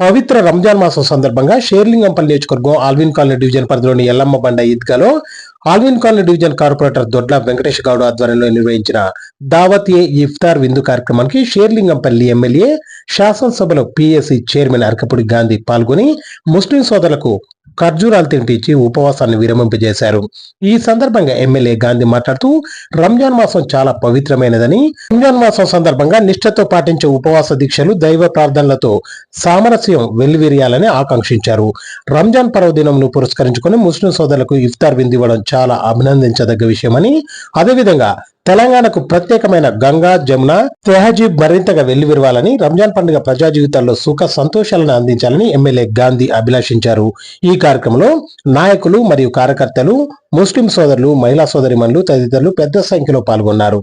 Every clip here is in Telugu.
పవిత్ర రంజాన్ మాసం సందర్భంగా షేర్లింగంపల్లి నియోజకవర్గం ఆల్విన్ కాలనీ డివిజన్ పరిధిలోని Yellamma Banda ఈద్గాలో Alwyn colony division corporator Dodla Venkatesh Goud ఆధ్వర్యంలో నిర్వహించిన దావత్ ఏ ఇఫ్తార్ విందు కార్యక్రమానికి షేర్లింగంపల్లి ఎమ్మెల్యే శాసనసభలో పిఎస్సి చైర్మన్ అరకపుడి గాంధీ పాల్గొని ముస్లిం సోదరులకు ఖర్జూరాలు తింటించి ఉపవాసాన్ని విరమింపజేశారు. ఈ సందర్భంగా ఎమ్మెల్యే గాంధీ మాట్లాడుతూ రంజాన్ మాసం చాలా పవిత్రమైనదని రంజాన్ మాసం సందర్భంగా నిష్ఠతో పాటించే ఉపవాస దీక్షలు దైవ ప్రార్థనలతో సామరస్యం వెల్లివిరియాలని ఆకాంక్షించారు. రంజాన్ పర్వదినంను పురస్కరించుకొని ముస్లిం సోదరులకు ఇఫ్తార్ విందివ్వడం చాలా అభినందించదగ్గ విషయమని అదేవిధంగా తెలంగాణకు ప్రత్యేకమైన గంగా జమున తెహజీబ్ మరింతగా వెల్లివిరవాలని రంజాన్ పండుగ ప్రజా జీవితాల్లో సుఖ సంతోషాలను అందించాలని ఎమ్మెల్యే గాంధీ అభిలాషించారు. ఈ కార్యక్రమంలో నాయకులు మరియు కార్యకర్తలు ముస్లిం సోదరులు మహిళా సోదరిమణులు తదితరులు పెద్ద సంఖ్యలో పాల్గొన్నారు.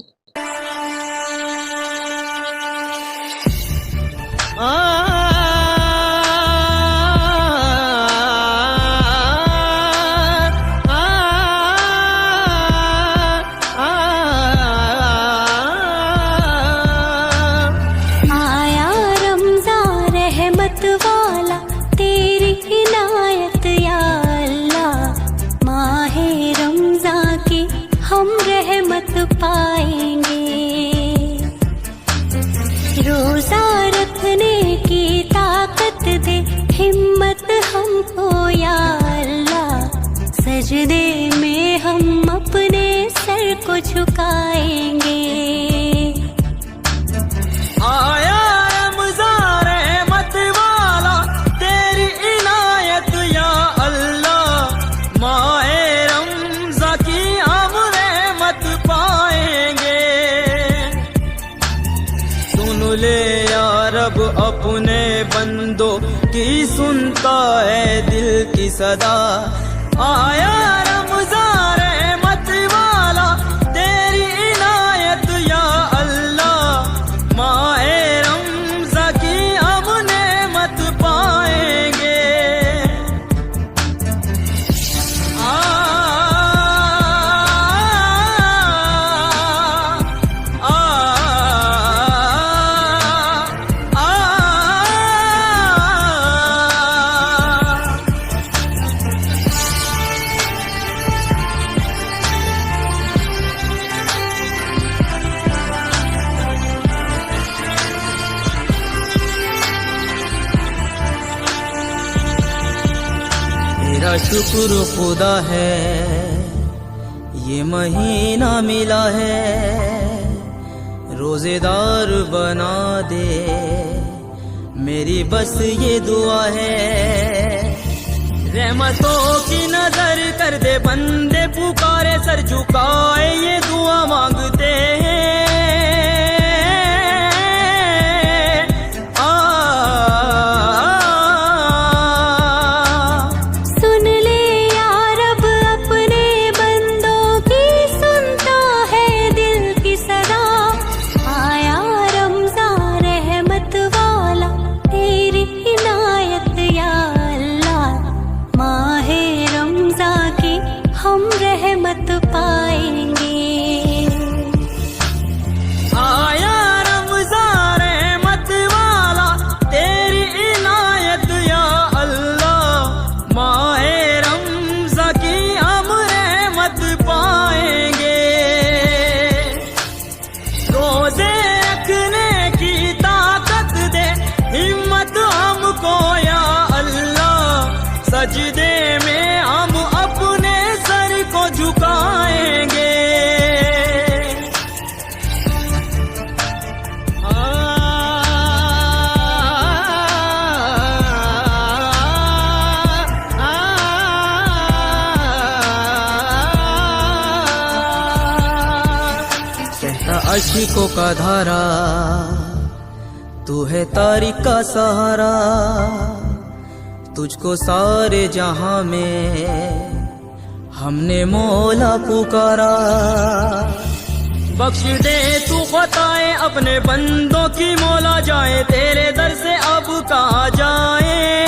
या अल्लाह सजदे में हम अपने सर को झुकाएँगे। सुनता है दिल की सदा। आया मेरा शुक्र खुदा है, ये महीना मिला है, रोजेदार बना दे, मेरी बस ये दुआ है। रहमतों की नज़र कर दे बंदे, पुकारे सर झुकाए ये दुआ मांगते सजदे में हम अपने सर को झुकाएँगे। अशिकों का धारा, तू है तारीख का सहारा। तुझको सारे जहाँ में हमने मोला पुकारा। बख्श दे तू खताए अपने बंदों की मोला जाए, तेरे दर से अब कहा जाए?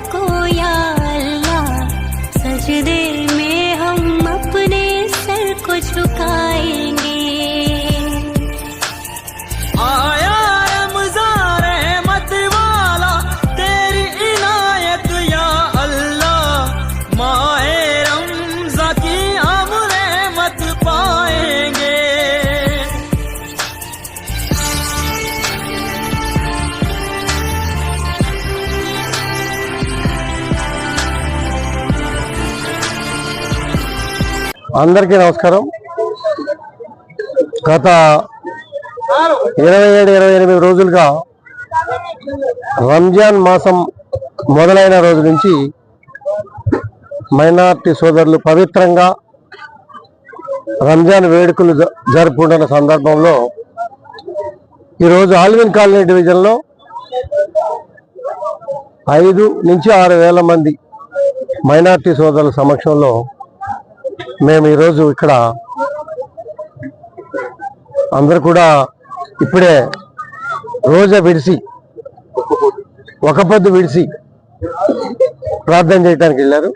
cool. అందరికీ నమస్కారం. గత ఇరవై ఏడు ఇరవై ఎనిమిది రోజులుగా రంజాన్ మాసం మొదలైన రోజు నుంచి మైనార్టీ సోదరులు పవిత్రంగా రంజాన్ వేడుకలు జ- జరుపుకుంటున్న సందర్భంలో ఈరోజు ఆల్విన్ కాలనీ డివిజన్లో ఐదు నుంచి ఆరు వేల మంది మైనార్టీ సోదరుల సమక్షంలో మేము ఈరోజు ఇక్కడ అందరు కూడా ఇప్పుడే రోజా విడిసి ఒక పొద్దు విడిసి ప్రార్థన చేయడానికి వెళ్ళారు.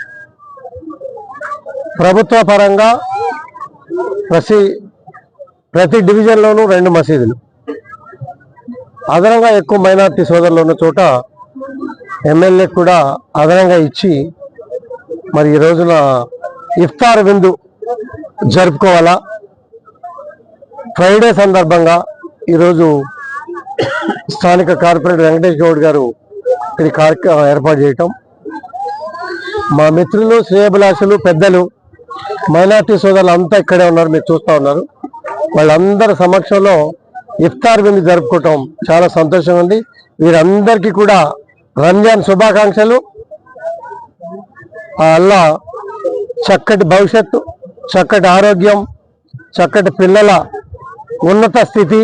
ప్రభుత్వ పరంగా ప్రతి ప్రతి డివిజన్లోనూ రెండు మసీదులు. అదనంగా ఎక్కువ మైనార్టీ సోదరులు ఉన్న చోట ఎమ్మెల్యే కూడా అదనంగా ఇచ్చి మరి ఈ రోజున ఇఫ్తార్ విందు జరుపుకోవాలా? ఫ్రైడే సందర్భంగా ఈరోజు స్థానిక కార్పొరేటర్ వెంకటేష్ గౌడ్ గారు ఈ కార్యక్రమం ఏర్పాటు చేయటం. మా మిత్రులు శ్రేయభిలాషులు పెద్దలు మైనార్టీ సోదరులు అంతా ఇక్కడే ఉన్నారు మీరు చూస్తూ ఉన్నారు. వాళ్ళందరి సమక్షంలో ఇఫ్తార్ విందు జరుపుకోవటం చాలా సంతోషంగా ఉంది. వీరందరికీ కూడా రంజాన్ శుభాకాంక్షలు. ఆ అల్లా చక్కటి భవిష్యత్తు చక్కటి ఆరోగ్యం చక్కటి పిల్లల ఉన్నత స్థితి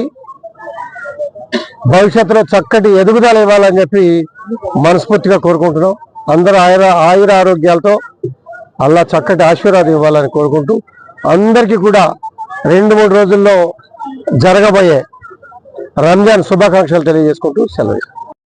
భవిష్యత్తులో చక్కటి ఎదుగుదల ఇవ్వాలని చెప్పి మనస్ఫూర్తిగా కోరుకుంటున్నాం. అందరూ ఆయుర ఆయుర ఆరోగ్యాలతో అల్లా చక్కటి ఆశీర్వాదం ఇవ్వాలని కోరుకుంటూ అందరికీ కూడా రెండు మూడు రోజుల్లో జరగబోయే రంజాన్ శుభాకాంక్షలు తెలియజేసుకుంటూ సెలవు.